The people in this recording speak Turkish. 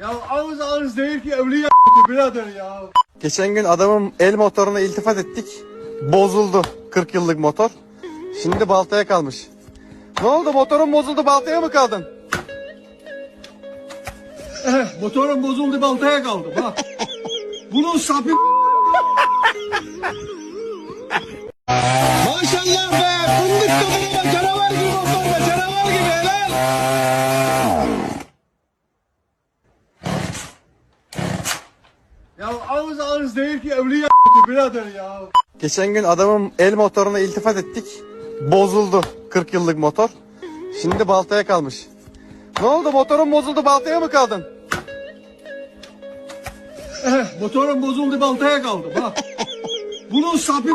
Ya ağız ağız değil ki evliya. Geçen gün adamın el motoruna iltifat ettik. Bozuldu 40 yıllık motor. Şimdi baltaya kalmış. Ne oldu motorun bozuldu baltaya mı kaldın? Eh, motorun bozuldu baltaya kaldım ha. Bunun sapı Fındık kabuğuna canavar gibi motor be! Canavar gibi helal! Ya ağız ağız değil ki evliya birader ya. Geçen gün adamın el motoruna iltifat ettik. Bozuldu. 40 yıllık motor. Şimdi baltaya kalmış. Ne oldu motorun bozuldu baltaya mı kaldın? Eh, motorun bozuldu baltaya kaldı bak. Bunun sapı